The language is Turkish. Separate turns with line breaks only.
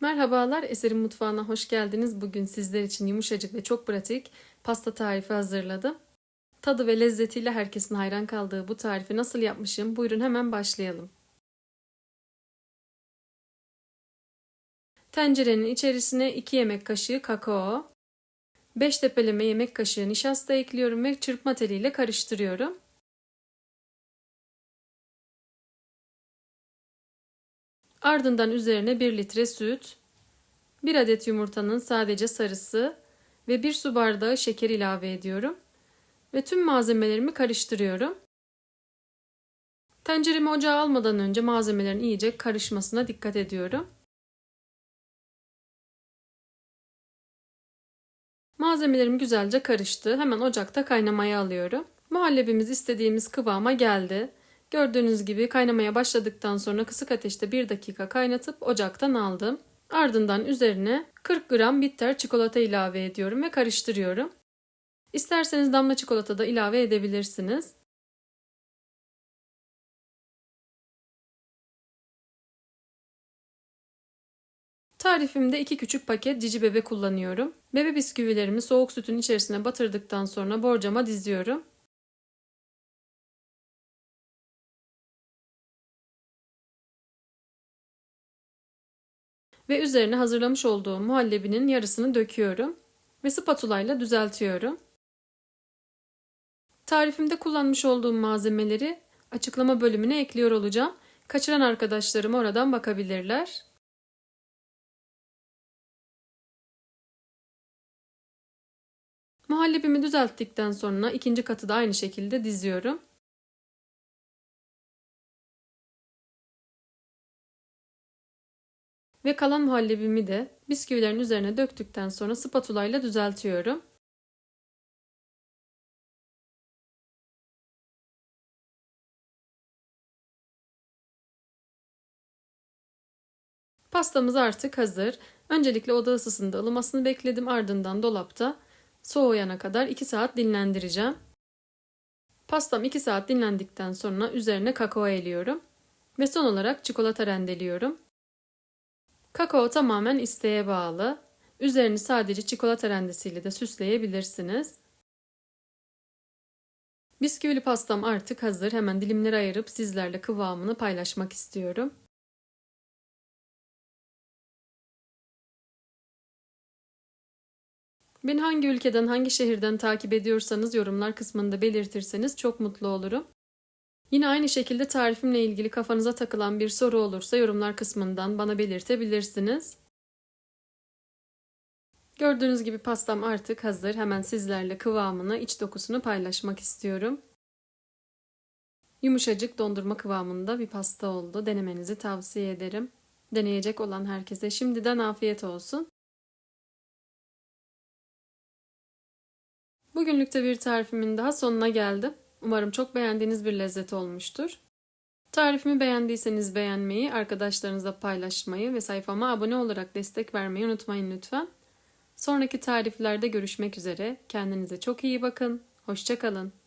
Merhabalar, Eser'in mutfağına hoş geldiniz. Bugün sizler için yumuşacık ve çok pratik pasta tarifi hazırladım. Tadı ve lezzetiyle herkesin hayran kaldığı bu tarifi nasıl yapmışım? Buyurun hemen başlayalım. Tencerenin içerisine 2 yemek kaşığı kakao, 5 tepeleme yemek kaşığı nişasta ekliyorum ve çırpma teliyle karıştırıyorum. Ardından üzerine 1 litre süt, 1 adet yumurtanın sadece sarısı ve 1 su bardağı şeker ilave ediyorum. Ve tüm malzemelerimi karıştırıyorum. Tenceremi ocağa almadan önce malzemelerin iyice karışmasına dikkat ediyorum. Malzemelerim güzelce karıştı. Hemen ocakta kaynamaya alıyorum. Muhallebimiz istediğimiz kıvama geldi. Gördüğünüz gibi kaynamaya başladıktan sonra kısık ateşte 1 dakika kaynatıp ocaktan aldım. Ardından üzerine 40 gram bitter çikolata ilave ediyorum ve karıştırıyorum. İsterseniz damla çikolata da ilave edebilirsiniz. Tarifimde 2 küçük paket cici bebe kullanıyorum. Bebe bisküvilerimi soğuk sütün içerisine batırdıktan sonra borcama diziyorum. Ve üzerine hazırlamış olduğum muhallebinin yarısını döküyorum ve spatula ile düzeltiyorum. Tarifimde kullanmış olduğum malzemeleri açıklama bölümüne ekliyor olacağım. Kaçıran arkadaşlarım oradan bakabilirler. Muhallebimi düzelttikten sonra ikinci katı da aynı şekilde diziyorum. Ve kalan muhallebimi de bisküvilerin üzerine döktükten sonra spatula ile düzeltiyorum. Pastamız artık hazır. Öncelikle oda ısısında ılımasını bekledim ardından dolapta soğuyana kadar 2 saat dinlendireceğim. Pastam 2 saat dinlendikten sonra üzerine kakao eliyorum ve son olarak çikolata rendeliyorum. Kakao tamamen isteğe bağlı. Üzerini sadece çikolata rendesiyle de süsleyebilirsiniz. Bisküvili pastam artık hazır. Hemen dilimlere ayırıp sizlerle kıvamını paylaşmak istiyorum. Beni hangi ülkeden, hangi şehirden takip ediyorsanız yorumlar kısmında belirtirseniz çok mutlu olurum. Yine aynı şekilde tarifimle ilgili kafanıza takılan bir soru olursa yorumlar kısmından bana belirtebilirsiniz. Gördüğünüz gibi pastam artık hazır. Hemen sizlerle kıvamını, iç dokusunu paylaşmak istiyorum. Yumuşacık dondurma kıvamında bir pasta oldu. Denemenizi tavsiye ederim. Deneyecek olan herkese şimdiden afiyet olsun. Bugünlük de bir tarifimin daha sonuna geldim. Umarım çok beğendiğiniz bir lezzet olmuştur. Tarifimi beğendiyseniz beğenmeyi, arkadaşlarınızla paylaşmayı ve sayfama abone olarak destek vermeyi unutmayın lütfen. Sonraki tariflerde görüşmek üzere. Kendinize çok iyi bakın. Hoşçakalın.